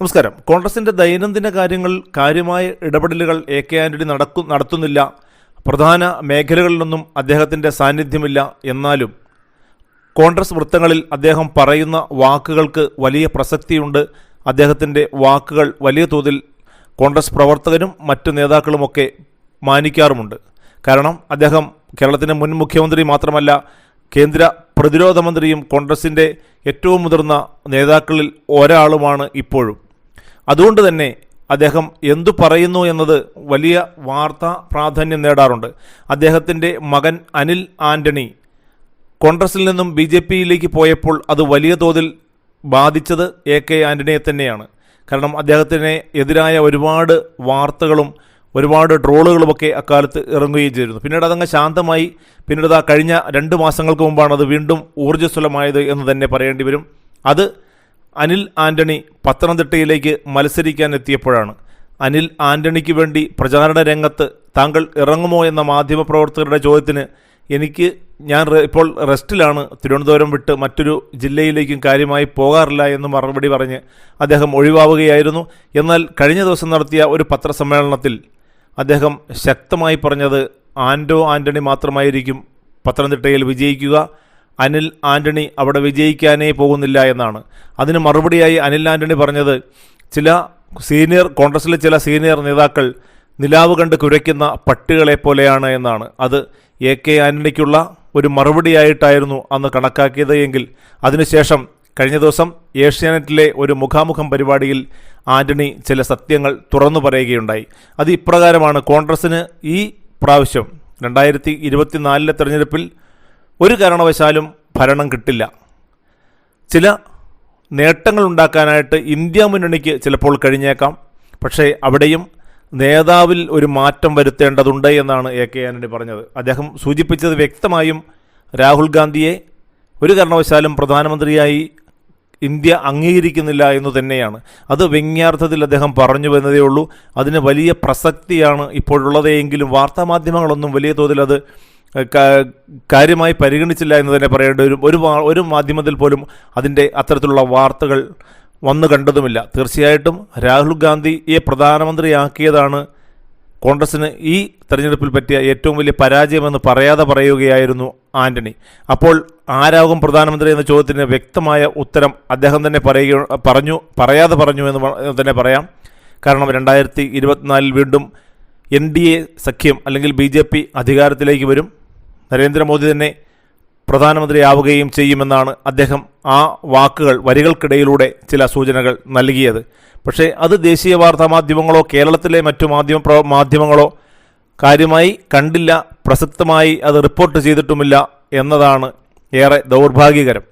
നമസ്കാരം. കോൺഗ്രസിന്റെ ദൈനംദിന കാര്യങ്ങൾ കാര്യമായ ഇടപെടലുകൾ എ കെ ആന്റണി നടക്കു നടത്തുന്നില്ല. പ്രധാന മേഖലകളിലൊന്നും അദ്ദേഹത്തിന്റെ സാന്നിധ്യമില്ല. എന്നാലും കോൺഗ്രസ് വൃത്തങ്ങളിൽ അദ്ദേഹം പറയുന്ന വാക്കുകൾക്ക് വലിയ പ്രസക്തിയുണ്ട്. അദ്ദേഹത്തിന്റെ വാക്കുകൾ വലിയ തോതിൽ കോൺഗ്രസ് പ്രവർത്തകരും മറ്റു നേതാക്കളുമൊക്കെ മാനിക്കാറുമുണ്ട്. കാരണം അദ്ദേഹം കേരളത്തിന്റെ മുൻ മുഖ്യമന്ത്രി മാത്രമല്ല കേന്ദ്ര പ്രതിരോധ മന്ത്രിയും കോൺഗ്രസിന്റെ ഏറ്റവും മുതിർന്ന നേതാക്കളിൽ ഒരാളുമാണ് ഇപ്പോഴും. അതുകൊണ്ട് തന്നെ അദ്ദേഹം എന്തു പറയുന്നു എന്നത് വലിയ വാർത്താ പ്രാധാന്യം നേടാറുണ്ട്. അദ്ദേഹത്തിന്റെ മകൻ അനിൽ ആന്റണി കോൺഗ്രസിൽ നിന്നും ബി ജെ പിയിലേക്ക് പോയപ്പോൾ അത് വലിയ തോതിൽ ബാധിച്ചത് എ കെ ആന്റണിയെ തന്നെയാണ്. കാരണം അദ്ദേഹത്തിന് എതിരായ ഒരുപാട് വാർത്തകളും ഒരുപാട് ട്രോളുകളുമൊക്കെ അക്കാലത്ത് ഇറങ്ങുകയും ചെയ്തിരുന്നു. പിന്നീട് അതങ്ങ് ശാന്തമായി പിന്നീട് ആ കഴിഞ്ഞ രണ്ട് മാസങ്ങൾക്ക് മുമ്പാണ് അത് വീണ്ടും ഊർജസ്വലമായത് എന്ന് തന്നെ പറയേണ്ടി വരും. അത് അനിൽ ആന്റണി പത്തനംതിട്ടയിലേക്ക് മത്സരിക്കാൻ എത്തിയപ്പോഴാണ് അനിൽ ആന്റണിക്ക് വേണ്ടി പ്രചാരണ രംഗത്ത് താങ്കൾ ഇറങ്ങുമോ എന്ന മാധ്യമപ്രവർത്തകരുടെ ചോദ്യത്തിന് എനിക്ക് ഞാൻ ഇപ്പോൾ റെസ്റ്റിലാണ്. തിരുവനന്തപുരം വിട്ട് മറ്റൊരു ജില്ലയിലേക്കും കാര്യമായി പോകാറില്ല എന്ന് മറുപടി പറഞ്ഞ് അദ്ദേഹം ഒഴിവാവുകയായിരുന്നു. എന്നാൽ കഴിഞ്ഞ ദിവസം നടത്തിയ ഒരു പത്രസമ്മേളനത്തിൽ അദ്ദേഹം ശക്തമായി പറഞ്ഞത് ആൻഡോ ആന്റണി മാത്രമായിരിക്കും പത്തനംതിട്ടയിൽ വിജയിക്കുക. അനിൽ ആന്റണി അവിടെ വിജയിക്കാനേ പോകുന്നില്ല എന്നാണ്. അതിന് മറുപടിയായി അനിൽ ആന്റണി പറഞ്ഞത് ചില സീനിയർ കോൺഗ്രസിലെ ചില സീനിയർ നേതാക്കൾ നിലാവ് കണ്ട് കുരയ്ക്കുന്ന പട്ടികളെ പോലെയാണ് എന്നാണ്. അത് എ കെ ആന്റണിക്കുള്ള ഒരു മറുപടിയായിട്ടായിരുന്നു അന്ന് കണക്കാക്കിയത് എങ്കിൽ അതിനുശേഷം കഴിഞ്ഞ ദിവസം ഏഷ്യാനെറ്റിലെ ഒരു മുഖാമുഖം പരിപാടിയിൽ ആന്റണി ചില സത്യങ്ങൾ തുറന്നു പറയുകയുണ്ടായി. അത് ഇപ്രകാരമാണ് കോൺഗ്രസ്സിന് ഈ പ്രാവശ്യം രണ്ടായിരത്തി ഇരുപത്തിനാലിലെ തെരഞ്ഞെടുപ്പിൽ ഒരു കാരണവശാലും ഭരണം കിട്ടില്ല. ചില നേട്ടങ്ങൾ ഉണ്ടാക്കാനായിട്ട് ഇന്ത്യ മുന്നണിക്ക് ചിലപ്പോൾ കഴിഞ്ഞേക്കാം. പക്ഷേ അവിടെയും നേതാവിൽ ഒരു മാറ്റം വരുത്തേണ്ടതുണ്ട് എന്നാണ് എ കെ ആന്റണി പറഞ്ഞത്. അദ്ദേഹം സൂചിപ്പിച്ചത് വ്യക്തമായും രാഹുൽ ഗാന്ധിയെ ഒരു കാരണവശാലും പ്രധാനമന്ത്രിയായി ഇന്ത്യ അംഗീകരിക്കുന്നില്ല എന്ന് തന്നെയാണ്. അത് വ്യംഗ്യാർത്ഥത്തിൽ അദ്ദേഹം പറഞ്ഞു എന്നതേ ഉള്ളൂ അതിന് വലിയ പ്രസക്തിയാണ് ഇപ്പോഴുള്ളതെങ്കിലും വാർത്താമാധ്യമങ്ങളൊന്നും വലിയ തോതിൽ അത് കാര്യമായി പരിഗണിച്ചില്ല എന്ന് തന്നെ പറയേണ്ട ഒരു ഒരു ഒരു മാധ്യമത്തിൽ പോലും അതിന്റെ അത്തരത്തിലുള്ള വാർത്തകൾ വന്നു കണ്ടതുമില്ല. തീർച്ചയായിട്ടും രാഹുൽ ഗാന്ധിയെ പ്രധാനമന്ത്രിയാക്കിയതാണ് കോൺഗ്രസ്സിന് ഈ തെരഞ്ഞെടുപ്പിൽ പറ്റിയ ഏറ്റവും വലിയ പരാജയമെന്ന് പറയാതെ പറയുകയായിരുന്നു ആന്റണി. അപ്പോൾ ആരാകും പ്രധാനമന്ത്രി എന്ന ചോദ്യത്തിന് വ്യക്തമായ ഉത്തരം അദ്ദേഹം തന്നെ പറയുക പറഞ്ഞു പറയാതെ പറഞ്ഞു എന്ന് തന്നെ പറയാം. കാരണം രണ്ടായിരത്തി ഇരുപത്തിനാലിൽ വീണ്ടും എൻ ഡി എ സഖ്യം അല്ലെങ്കിൽ ബി ജെ പി അധികാരത്തിലേക്ക് വരും. നരേന്ദ്രമോദി തന്നെ പ്രധാനമന്ത്രിയാവുകയും ചെയ്യുമെന്നാണ് അദ്ദേഹം ആ വാക്കുകൾ വരികൾക്കിടയിലൂടെ ചില സൂചനകൾ നൽകിയത്. പക്ഷേ അത് ദേശീയ വാർത്താ മാധ്യമങ്ങളോ കേരളത്തിലെ മറ്റു മാധ്യമ മാധ്യമങ്ങളോ കാര്യമായി കണ്ടില്ല പ്രസക്തമായി അത് റിപ്പോർട്ട് ചെയ്തിട്ടുമില്ല എന്നതാണ് ഏറെ ദൗർഭാഗ്യകരം.